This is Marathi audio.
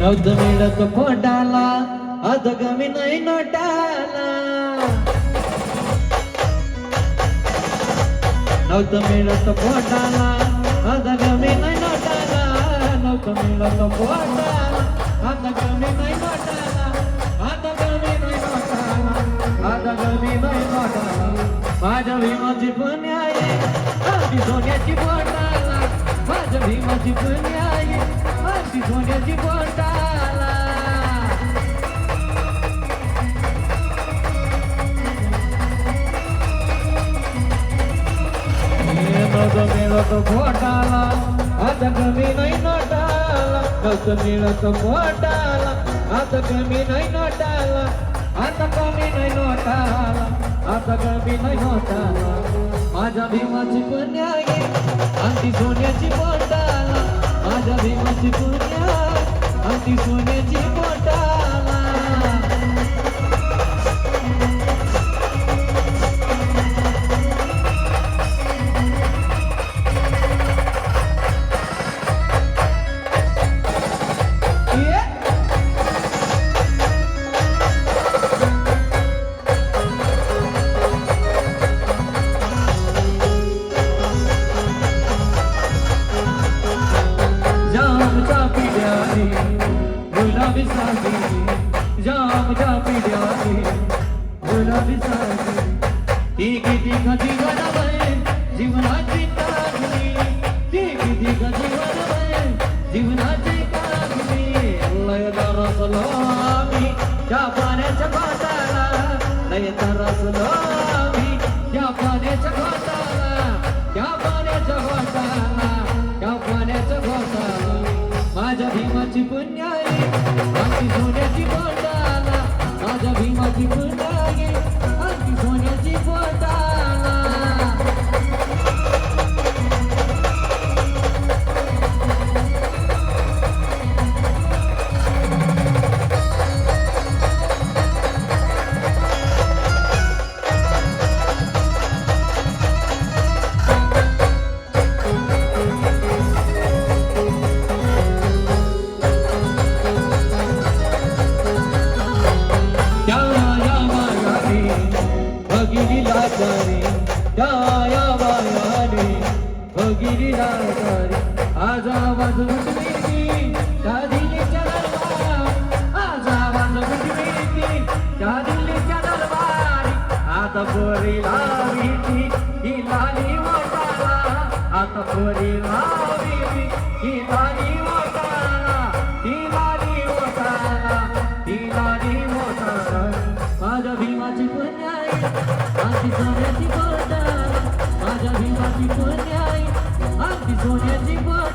नव्हतं मिळत पोटाला अधगमी नाही नोटाला. नव्हतं मिळत पोटाला अधगमी नाही नोटाला. नव्हतं मिळत पोटाला अधगमी नाही नोटाला अधगमी नाही नोटाला अधगमी नाही नोटाला. माझ्या भीमाची पुण्या आहे सोन्याची पोटाला. माझ्या भीमाची पुण्या आहे आधी सोन्याची पोटाला. नव्हतं मिळत पोटाला आता कमी नाही नोटाला. नव्हतं मिळत पोटाला आता कमी नाही नोटाला. आता कमी नाही नोटाला आता कमी नाही नोटाला. माझ्या भीमाची पण आहे आणि सोन्याची पोटाला. माझ्या भीमाची पुण्या आणि गुलाबी साथी जामच्या पिढ्याने गुलाबी साथी ती किती कधी गणवय जीवनाची कागदी ती किती कधी गणवय जीवनाची कागदी लय तरसलो आम्ही त्या पाण्याच्या त्या पाण्याच्या त्या माझ्या भगिरीला लाचारी त्या या भगिरीला भगिरी आज आवाज उठविती त्या दिल्लीच्या दरबार आज आवाज उठविती त्या दिल्लीच्या दरबार आता पोरी लावीती ही लाली वाटाला. आता पोरी लावीती ही लाली वाटाला. ही लाली वाटाला ही लाली वाटाला. माझ्या भीमाची पुण्याई आमची सोन्याची बोटाला माझ्या भीमाची पुण्याई आमची सोन्याची बोटाला